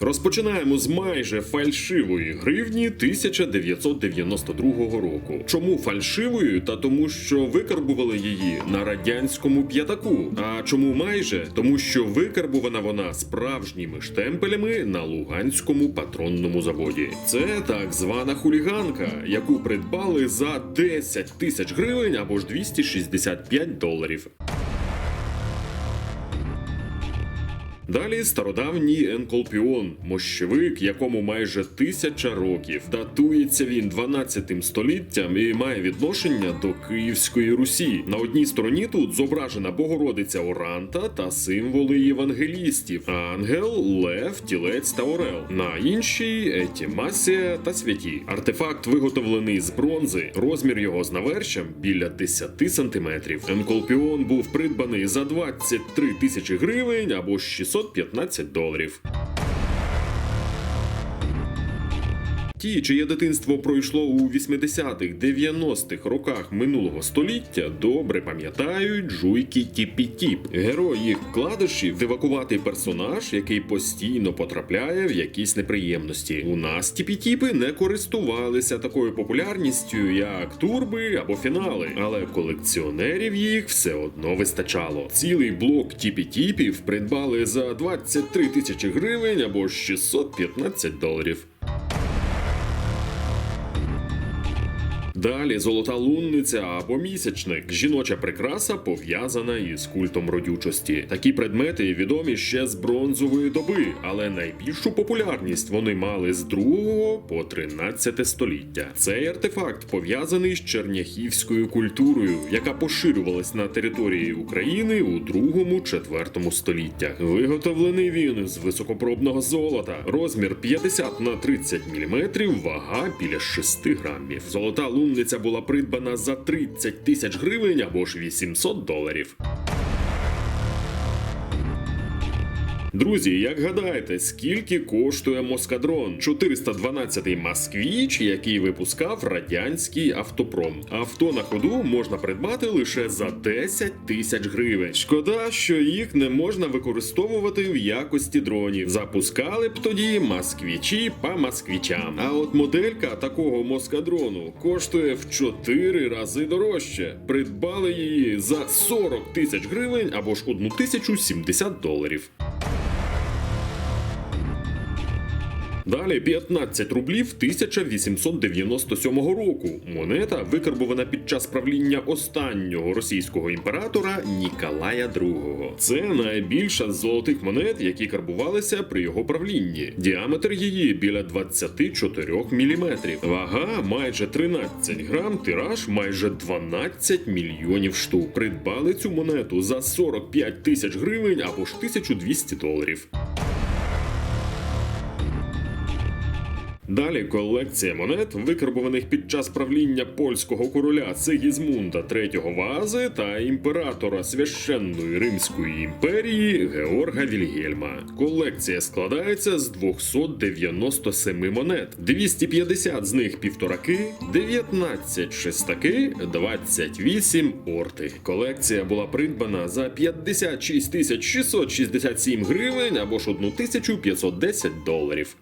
Розпочинаємо з майже фальшивої гривні 1992 року. Чому фальшивою? Та тому, що викарбували її на радянському п'ятаку. А чому майже? Тому що викарбувана вона справжніми штемпелями на Луганському патронному заводі. Це так звана хуліганка, яку придбали за 10 тисяч гривень або ж 265 доларів. Далі стародавній енколпіон, мощовик, якому майже тисяча років. Датується він 12 століттям і має відношення до Київської Русі. На одній стороні тут зображена Богородиця Оранта та символи євангелістів: ангел, лев, тілець та орел. На іншій етімасія та святі. Артефакт виготовлений з бронзи. Розмір його з навершем біля 10 сантиметрів. Енколпіон був придбаний за 23 тисячі гривень або 615 доларів. Ті, чиє дитинство пройшло у 80-х, 90-х роках минулого століття, добре пам'ятають жуйки Тіпі-Тіп. Герой їх вкладишів дивакуватий персонаж, який постійно потрапляє в якісь неприємності. У нас Тіпі-Тіпи не користувалися такою популярністю, як турби або фінали, але колекціонерів їх все одно вистачало. Цілий блок Тіпі-Тіпів придбали за 23 тисячі гривень або 615 доларів. Далі золота лунниця або місячник жіноча прикраса пов'язана із культом родючості. Такі предмети відомі ще з бронзової доби, але найбільшу популярність вони мали з 2 по 13 століття. Цей артефакт пов'язаний з черняхівською культурою, яка поширювалась на території України у 2-4 століттях. Виготовлений він з високопробного золота, розмір 50 на 30 мм, вага біля 6 грамів. Золота лунниця була придбана за 30 тисяч гривень або ж 800 доларів. Друзі, як гадаєте, скільки коштує Москадрон? 412-й Москвіч, який випускав радянський автопром. Авто на ходу можна придбати лише за 10 тисяч гривень. Шкода, що їх не можна використовувати в якості дронів. Запускали б тоді москвічі по москвічам. А от моделька такого москадрону коштує в 4 рази дорожче. Придбали її за 40 тисяч гривень або ж 1070 доларів. Далі 15 рублів 1897 року. Монета викарбована під час правління останнього російського імператора Ніколая II. Це найбільша з золотих монет, які карбувалися при його правлінні. Діаметр її біля 24 мм. Вага майже 13 грам, тираж майже 12 мільйонів штук. Придбали цю монету за 45 тисяч гривень або ж 1200 доларів. Далі колекція монет, викарбованих під час правління польського короля Сигізмунда III вази та імператора священної Римської імперії Георга Вільгельма. Колекція складається з 297 монет, 250 з них півтораки, 19 шестаки, 28 орти. Колекція була придбана за 56 тисяч 667 гривень або ж 1510 доларів.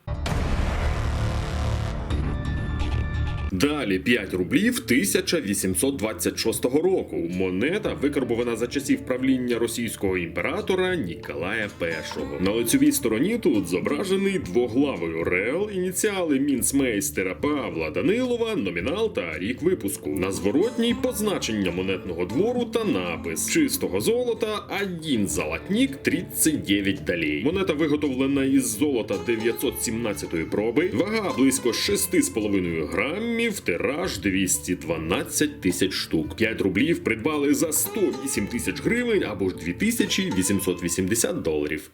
Далі 5 рублів 1826 року. Монета викарбована за часів правління російського імператора Ніколая І. На лицевій стороні тут зображений двоглавий орел, ініціали мінцмейстера Павла Данилова, номінал та рік випуску. На зворотній позначення монетного двору та напис чистого золота, один золотник, 39 долей. Монета виготовлена із золота 917 проби, вага близько 6,5 грамів, тираж 212 тисяч штук. 5 рублів придбали за 108 тисяч гривень або ж 2880 доларів.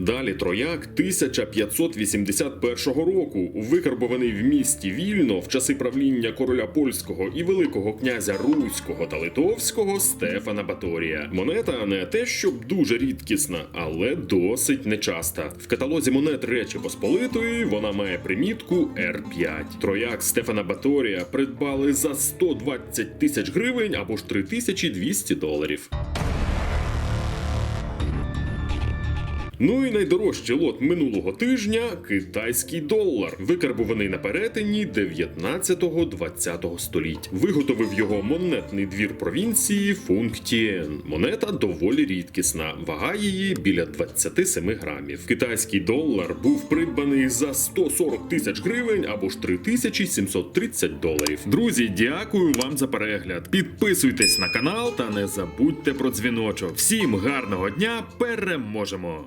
Далі трояк 1581 року, викарбований в місті Вільно в часи правління короля польського і великого князя Руського та Литовського Стефана Баторія. Монета не те, щоб дуже рідкісна, але досить нечаста. В каталозі монет Речі Посполитої вона має примітку R5. Трояк Стефана Баторія придбали за 120 тисяч гривень або ж 3200 доларів. Ну і найдорожчий лот минулого тижня китайський долар, викарбуваний на перетині 19-20 століть. Виготовив його монетний двір провінції Функтієн. Монета доволі рідкісна, вага її біля 27 грамів. Китайський долар був придбаний за 140 тисяч гривень або ж 3730 доларів. Друзі, дякую вам за перегляд. Підписуйтесь на канал та не забудьте про дзвіночок. Всім гарного дня! Переможемо!